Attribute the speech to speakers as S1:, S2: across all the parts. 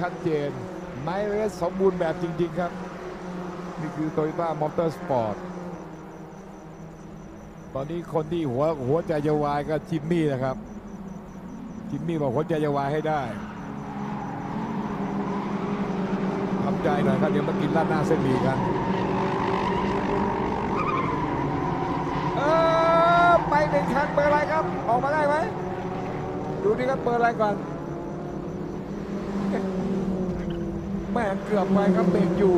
S1: ชัดเจนไม้เรสสมบูรณ์แบบจริง ๆ ครับ นี่คือ Toyota Motorsport ตตอนนี้คนที่หัวหัวใจจะวายก็จิมมี่นะครับ จิมมี่บอกหัวใจจะวายให้ได้ทำใจหน่อยครับ เดี๋ยวมากินร้านหน้าเส้นหมี่กันเออไปหนึ่งคันเบอร์อะไรครับ ออกมาได้ไหมดูนี่ครับเบอร์อะไรก่อน แม่เกือบไปครับเบรกอยู่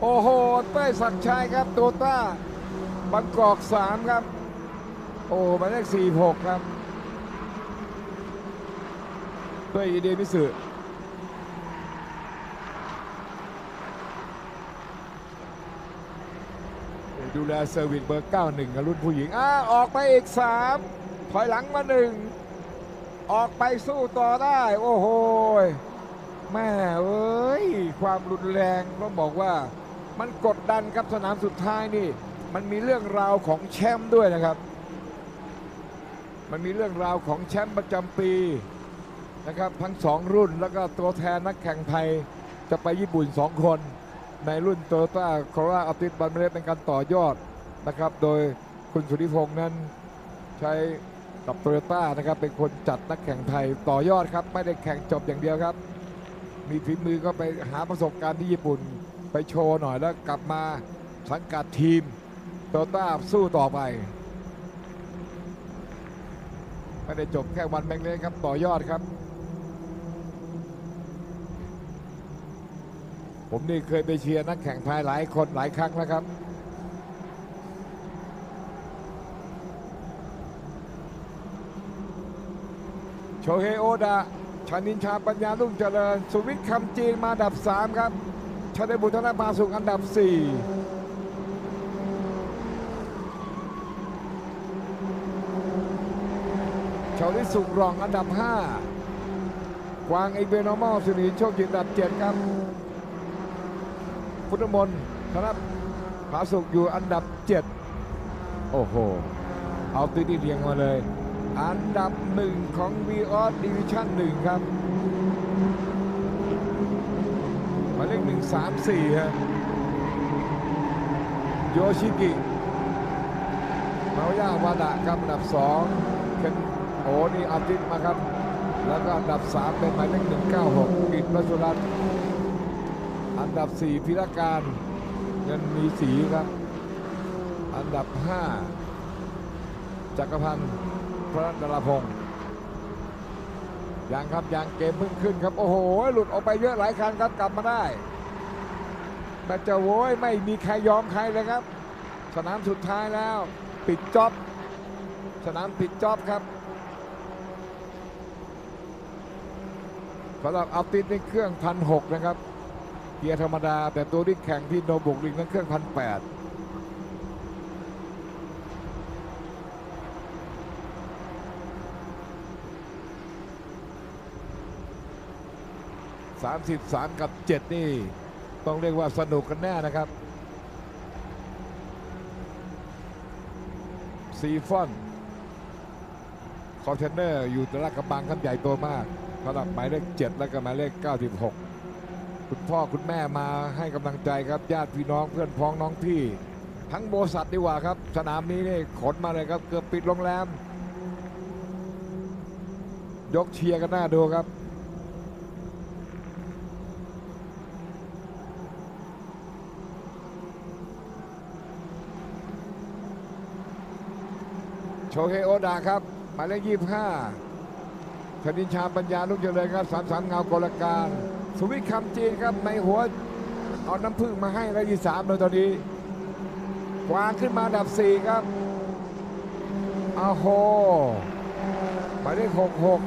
S1: โอ้โหเต้ยศักชัยครับโตต้าบางกอกสามครับ โอ้หมายเลขสี่หกครับเต้ยอีเดมิสึดูแลเซอร์วิสเบอร์ 91กับรุ่นผู้หญิงอ่าออกไปอีก 3 ถอยหลังมาหนึ่ง ออกไปสู้ต่อได้ โอ้โหแม่เอ้ย ความรุนแรงต้องบอกว่า มันกดดันครับสนามสุดท้ายนี่ มันมีเรื่องราวของแชมป์ด้วยนะครับ มันมีเรื่องราวของแชมป์ประจำปีนะครับทั้งสองรุ่นแล้วก็ตัวแทนนักแข่งไทยจะไปญี่ปุ่น 2 คน ในรุ่นโตโยต้าโคโรล่าอัลติสบันเมเลเป็นการต่อยอดนะครับ โดยคุณสุธิพงษ์นั้นใช้ กับโตโยต้านะครับเป็นคนจัดนักแข่งไทยต่อยอดครับ ไม่ได้แข่งจบอย่างเดียวครับ มีฝีมือก็ไปหาประสบการณ์ที่ญี่ปุ่นไปโชว์หน่อยแล้วกลับมาสังกัดทีมโตโยต้าสู้ต่อไป ไม่ได้จบแค่วันแบงเล็กครับต่อยอดครับ ผมนี่เคยไปเชียร์นักแข่งไทยหลายคนหลายครั้งแล้วครับ โชเฮโอดะชานินชาปัญญาลุ่งเจริญ สุวิทย์คำจีนมาอันดับ 3 ครับชาเดบุตรนาภาสุขอันดับ 4ชาวลิสุกรองอันดับ 5 กวางเอเบนอมอลสุนีโชคจิตอันดับ 7 ครับ พุทธมนต์ธนผาสุกอยู่อันดับ 7 โอ้โห เอาตีนี่เรียงมาเลย อันดับหนึ่งของวีออสดิวิชั่นหนึ่งครับหมายเลขหนึ่งสามสี่ฮะโยชิกิมาย่าวาดะครับอันดับสองเคนโอนี่อาทิตย์มาครับ แล้วก็อันดับสามเป็นหมายเลขหนึ่งเก้าหกกิตรัชรัตน์อันดับสี่พิรการเงินมีสีครับ อันดับห้าจักรพันธ์ พระดลพงศ์ยังครับยังเกมเพิ่งขึ้นครับ โอ้โห หลุดออกไปเยอะหลายคันครับกลับมาได้แต่จะโว้ยไม่มีใครยอมใครเลยครับ สนามสุดท้ายแล้ว ปิดจ็อบ สนามปิดจ็อบครับสำหรับอัลติสในเครื่องพันหกนะครับ เกียร์ธรรมดา แต่ตัวที่แข่งที่โนบุกลิงนั้นเครื่องพันแปด 33 กับ 7 นี่ ต้องเรียกว่าสนุกกันแน่นะครับซีฟอนคอนเทนเนอร์อยู่ตะลักกระบังครับใหญ่โตมากสำหรับหมายเลข 7 และก็หมายเลข 96 คุณพ่อคุณแม่มาให้กำลังใจครับญาติพี่น้องเพื่อนพ้องน้องพี่ ทั้งโบสัตดีกว่าครับ สนามนี้นี่ขนมาเลยครับ เกือบปิดโรงแรม ยกเชียร์กันหน้าดูครับ เฮโอดาครับหมายเลขยี่ห้าชนินชาปัญญาลุกเจริญครับสามสามเงากลการสุวิทย์คำจีนครับในหัวเอาน้ำพึ่งมาให้แล้วที่สามเลยตอนนี้กวาขึ้นมาดับสี่ครับอาโหหมายเลขหกหก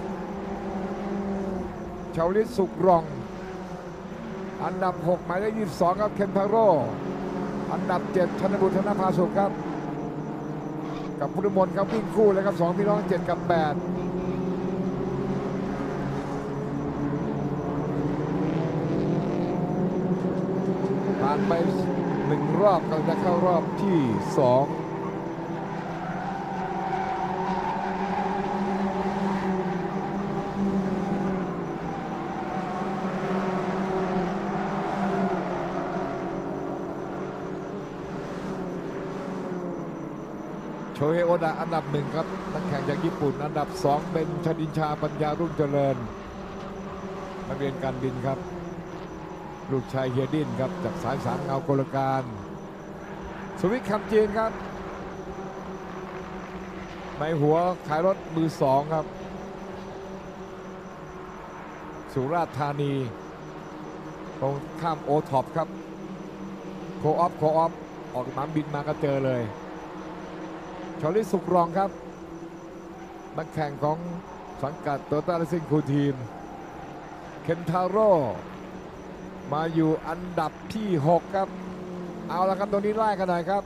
S1: ชาวลิตสุกรอง อันดับ 6 หมายเลข22 ครับ เคนทาโร่อันดับ 7 ธนบุตรธนภาสุขครับ กับพุทธมนต์ครับวิ่งคู่เลยครับสองพี่น้อง7กับ8ผ่านไปหนึ่งรอบก็จะเข้ารอบที่2 เฮโอดะอันดับหนึ่งครับนักแข่งจากญี่ปุ่น อันดับสองเป็นชดินชาปัญญารุ่งเจริญ นักเรียนการบินครับ ลูกชายเฮียดินครับจากสายสามเงากลการ สวิตคำจีนครับ ในหัวขายรถมือสองครับ สุราษฎร์ธานีตรงข้ามโอท็อปครับ โคออฟโคออฟออกสนามบินมาก็เจอเลย ชอลิสุกรองครับ นักแข่งของสังกัดโตต้าเลซิ่งคูทีม เคนทาโร่มาอยู่อันดับที่ 6 ครับ เอาละครับตรงนี้ไล่กันหน่อยครับ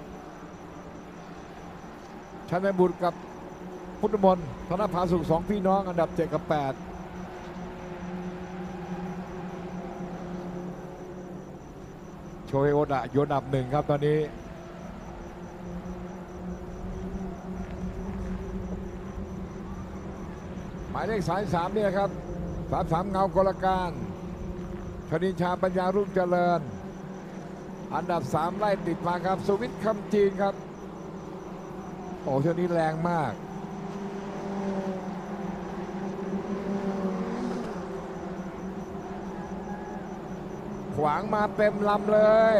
S1: ชันนบุตรกับพุทธมนต์ธนภาสุขสองพี่น้องอันดับ 7 กับ 8โชเฮโอดะอยู่อันดับหนึ่งครับตอนนี้ หมายเลขสายสามเนี่ยครับสามสามเงากลการชนินชาปัญญารุ่งเจริญ อันดับสามไล่ติดมาครับสวิตคำจีนครับ โอ้เท่านี้แรงมากขวางมาเต็มลำเลย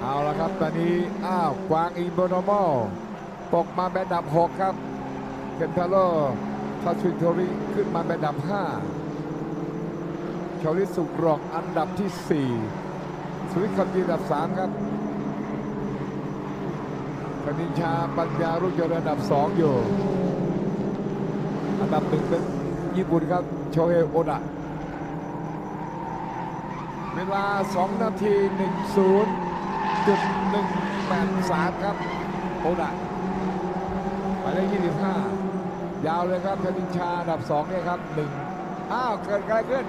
S1: เอาละ ครับ ตอนนี้อ้าวกวางอีโบนโมอลตกมาเป็นดับ 6 ครับเคนทาโร่ทาชินโทริขึ้นมาเป็นดับ 5 ชาลิสุกรองอันดับที่ 4สวิคัมจีอันดับ 3 ครับคณินชาปัญญารุ่งเจริญอันดับ 2 อยู่ อันดับหนึ่งเป็นญี่ปุ่นครับโชเฮโอดะเวลา 2 นาที 10 จุด183 ครับโอดะหมายเลข25 ยาวเลยครับธนินชาอันดับ2เนี่ยครับ 1 อ้าว เกิดอะไรขึ้น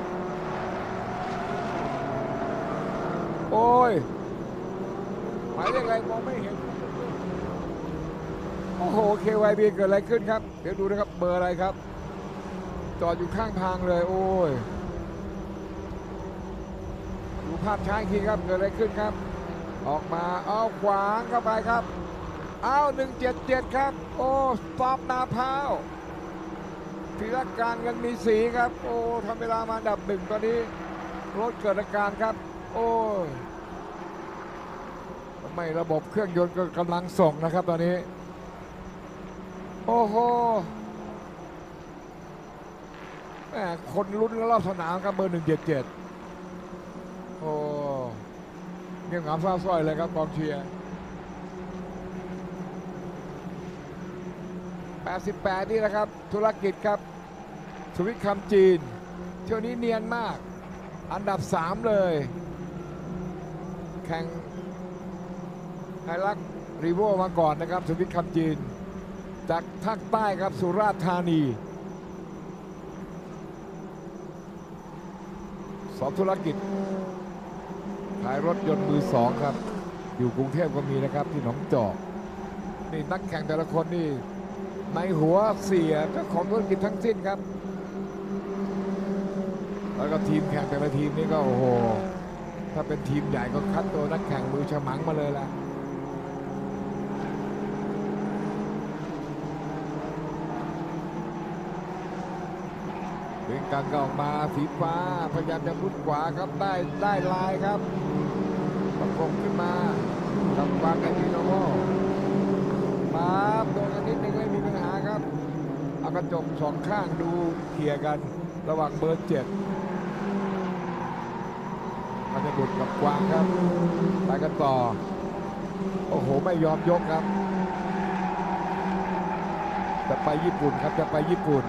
S1: โอ้ย หมายเลขอะไรมองไม่เห็น โอ้โห KYB เกิดอะไรขึ้นครับ เดี๋ยวดูนะครับ เบอร์อะไรครับ จอดอยู่ข้างทางเลย โอ้ยดูภาพช้าอีกทีครับ เกิดอะไรขึ้นครับ ออกมาเอาขวางเข้าไปครับเอา177ครับ โอ้สต็อปนาพร้าวธีรการเงินมีสีครับ โอ้ทำเวลามาดับหนึ่งตอนนี้รถเกิดอาการครับ โอ้ยทำไมระบบเครื่องยนต์ก็กำลังส่งนะครับตอนนี้ โอ้โหแหมคนลุ้นกันรอบสนามครับเบอร์หนึ่งเจ็ดเจ็ดโอ้ เงียบเหงาเศร้าสร้อยเลยครับกองเชียร์ 88 นี่แหละครับ ธุรกิจครับ สวิตคำจีน เที่ยวนี้เนียนมาก อันดับ 3 เลย แข่งไฮรักรีโวมาก่อนนะครับ สวิตคำจีน จากภาคใต้ครับสุราษฎร์ธานีสอบธุรกิจายรถยนต์มือสองครับ อยู่กรุงเทพก็มีนะครับที่หนองจอกนี่นักแข่งแต่ละคนนี่ในหัวเสียเจ้าของธุรกิจทั้งสิ้นครับ แล้วก็ทีมแข่งแต่ละทีมนี่ก็โอ้โห ถ้าเป็นทีมใหญ่ก็คัดตัวนักแข่งมือฉมังมาเลยล่ะเบียงกังก็ออกมาสีฟ้าพยายามจะมุดขวาครับได้ได้ลายครับ ประกบขึ้นมาทำวางไอพีโนโมมาโดนกันนิดนึงไม่มีปัญหาครับ เอากระจกสองข้างดูเคลียร์กันระหว่างเบอร์เจ็ดมันจะบุดกับกวางครับไปกันต่อ โอ้โห ไม่ยอมยกครับ จะไปญี่ปุ่นครับจะไปญี่ปุ่น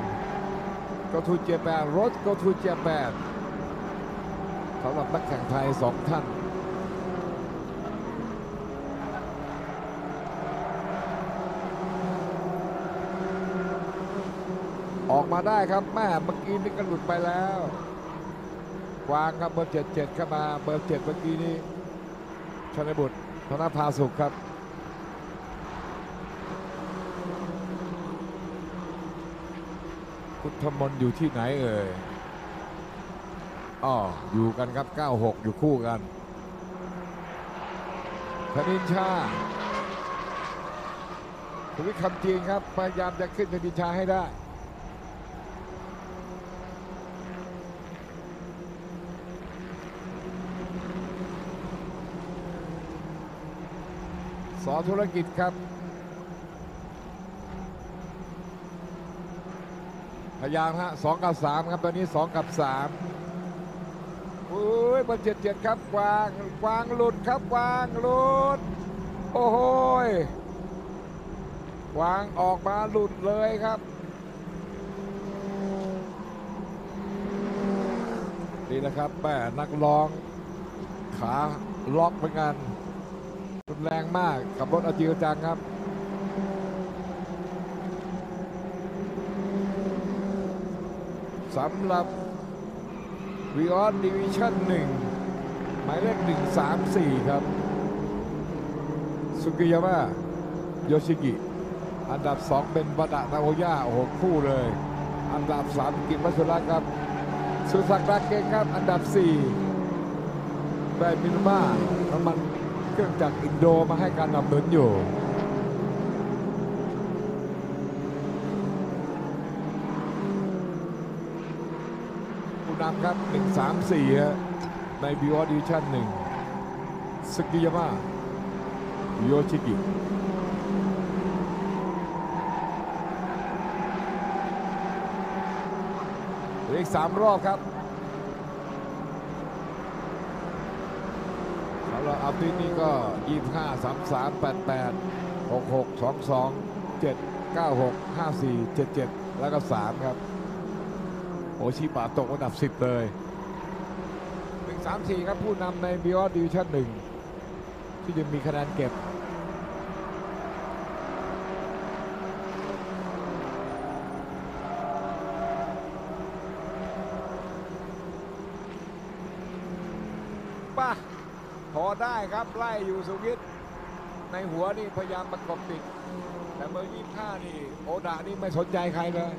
S1: ก็ทูเจแปนรถก็ทูเจแปนสำหรับนักแข่งไทยสองท่าน ออก มาได้ครับแม่เมื่อกี้นี่ก็หลุดไปแล้ววางครับเบอร์เจ็ดเจ็ดเข้ามาเบอร์เจ็ดเมื่อกี้นี้ชนบุตรธนภาสุขครับพุทธมน์อยู่ที่ไหนเอ่ยอ๋ออยู่กันครับ 96 อยู่คู่กันธนินชาทวิตคำจีนครับ พยายามจะขึ้นธนินชาให้ได้ สอธุรกิจครับ พยายามฮะสองกับสามครับตอนนี้สองกับสามโอ้ยบอร์เจ็ดเจ็ดครับวางวางหลุดครับวางหลุด โอ้โหวางออกมาหลุดเลยครับนี่นะครับแม่นักร้องขาล็อกเหมือนกัน แรงมากกับรถอาจิวจังครับสำหรับวีออนดิวิชั่น1หมายเลข134ครับ สุกิยามะโยชิกิ อันดับ2เป็นวดะนาโอยะโอ้โหคู่เลย อันดับ3กิมมัสุระครับ สุสักราเกงครับ อันดับ4ได้มินมาน้ำมัน เครื่องจักอินโดมาให้การนำหนุนอยู่ผู้นำครับ 1 3 4 ในบิวอดิชั่น1สกิยามะโยชิกิเลืออีกสามรอบครับ สำหรับอัลตินี่ก็ 25 33 88 66 22 7 96 54 77 แล้วก็ 3 ครับโอชิบะตกอันดับ 10 เลย 1 3 4 ครับผู้นำในบิออดิวิชั่น1ที่จะมีคะแนนเก็บ ป่ะพอ ได้ครับไล่อยู่สุวิทย์ในหัวนี่พยายามประกบติด แต่เบอร์ยี่ห้านี่โอดานี่ไม่สนใจใครเลย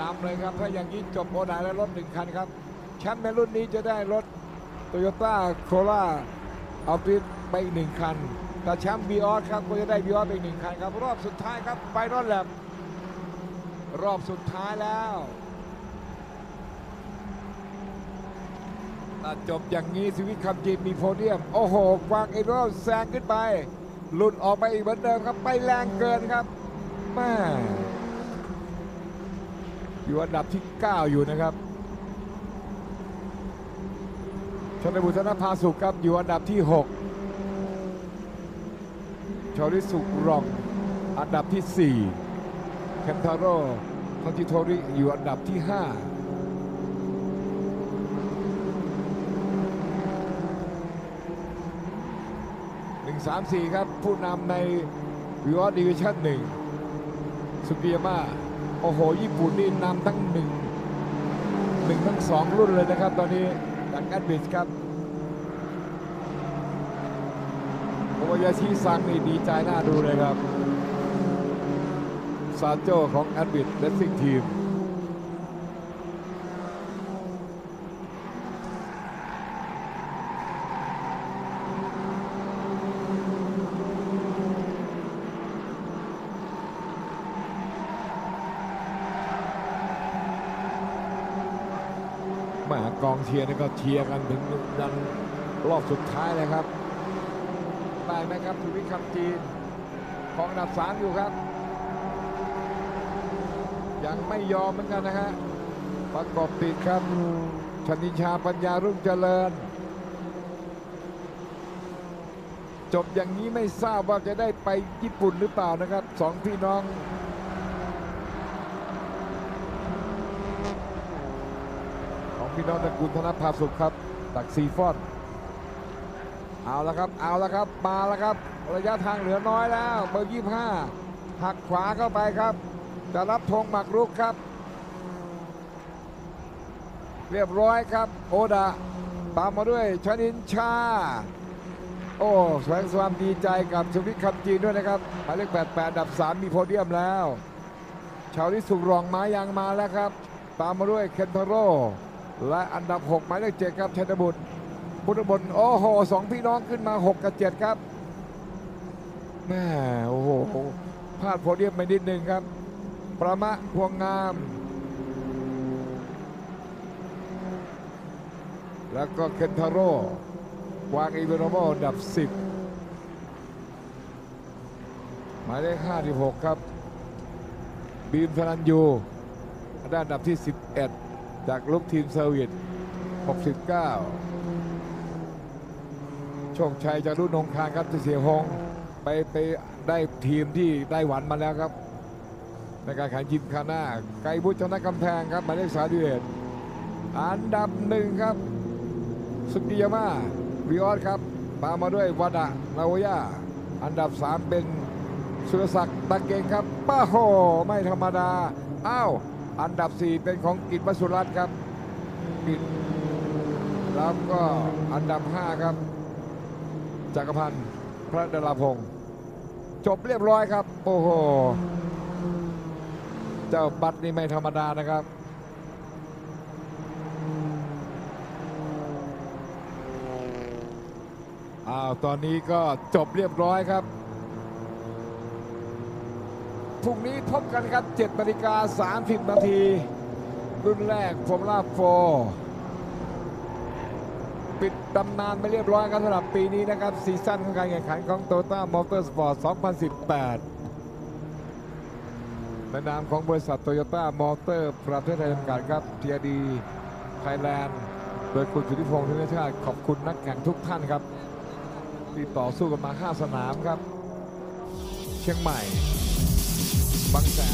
S1: นำเลยครับ ถ้าอย่างนี้จบโอดาแล้รถหนึ่งคันครับ แชมป์ในรุ่นนี้จะได้รถโตโยต้าโคล่าเอาปิดไปอีกหนึ่งคัน แต่แชมป์บีออสครับก็จะได้บีออสไปอีกหนึ่งคันครับ รอบสุดท้ายครับไปรอดแลบรอบสุดท้ายแล้ว ถ้าจบอย่างนี้สวิตคำจีมีโพเดียม โอ้โหกวางเอโรแซงขึ้นไป หลุดออกไปอีกเหมือนเดิมครับ ไปแรงเกินครับแม่อยู่อันดับที่ 9 อยู่นะครับชนบุรีธนภาสุขครับอยู่อันดับที่ 6 ชอริสุกรอง อันดับที่4เคนทาโร่ทอนจิโทริอยู่อันดับที่ 5 3 4 ครับ ผู้นำในวิวอดิวิชั่น1สุกิยามะโอ้โห ญี่ปุ่นนี่นำทั้งหนึ่งหนึ่งทั้งสองรุ่นเลยนะครับ ตอนนี้จากแอดบิสครับโอวยาชิซังนี่ดีใจน่าดูเลยครับ ซาโจของแอดบิสเลสซิ่งทีม กองเชียร์นี่ก็เชียร์กันถึงยันรอบสุดท้ายเลยครับได้ไหมครับทวิตคำจีนของอันดับสามอยู่ครับ ยังไม่ยอมเหมือนกันนะฮะประกอบติดครับชนิชาปัญญารุ่งเจริญ จบอย่างนี้ไม่ทราบว่าจะได้ไปญี่ปุ่นหรือเปล่านะครับสองพี่น้อง ของ พี่น้องตระกูลธนภาสุขครับจากซีฟอน เอาละครับ เอาละครับ มาแล้วครับ ระยะทางเหลือน้อยแล้ว เบอร์ยี่ห้าหักขวาเข้าไปครับ จะรับธงหมักรุกครับ เรียบร้อยครับ โอดาตามมาด้วยชนินชา โอ้แสงความดีใจกับชวิตคำจีนด้วยนะครับหมายเลข88อันดับ 3 มีโพเดียมแล้ว ชาวลิสุกรองไม้ยางมาแล้วครับ ตามมาด้วยเคนทาโร่ และอันดับ 6 หมายเลข7ครับชัยบุตรพุทธบนโอ้โหสองพี่น้องขึ้นมา 6 กับ 7 ครับแม่โอ้โหพลาดโพเดียมไปนิดนึงครับ ประมะพวงงาม แล้วก็เคนทาโร่วางอีเวนโมอันดับ 10 หมายเลข56 ครับ บีมธนันยูด้อันดับที่ 11 จากลูกทีมเซอร์วิส 69 โชคชัยจากรุ่นนงคารครับเสียหงไปไปได้ทีมที่ได้หวันมาแล้วครับ ในการแข่งยิมคาน่าไกบุชนะกำแพงครับหมายเลขสาดิเอ็ดอันดับหนึ่งครับ สุกิยาม่าวิออสครับตามมาด้วยวาดะลาวยาอันดับสามเป็นสุรศักดิ์ตะเกงครับป้าโห ไม่ธรรมดา อ้าว อันดับสี่เป็นของกิตวสุรัตน์ครับกิตแล้วก็อันดับห้าครับ จักรพันธ์พระดาราพงศ์จบเรียบร้อยครับ โอ้โห เจ้าบัตรนี่ไม่ธรรมดานะครับ อ้าว ตอนนี้ก็จบเรียบร้อยครับ พรุ่งนี้พบกันครับ7นาฬิกา30นาทีรุ่นแรกฟอร์มูล่าโฟปิดตำนานไปเรียบร้อยครับสำหรับปีนี้นะครับ ซีซั่นของการแข่งขันของโตต้ามอเตอร์สปอร์ต 2018ในนามของบริษัทโตโยต้ามอเตอร์ประเทศไทยจำกัดครับทีดีไทยแลนด์โดยคุณสุทธิพงศ์ธนชาติขอบคุณนักแข่งทุกท่านครับที่ต่อสู้กันมา 5 สนามครับ เชียงใหม่ Bangsa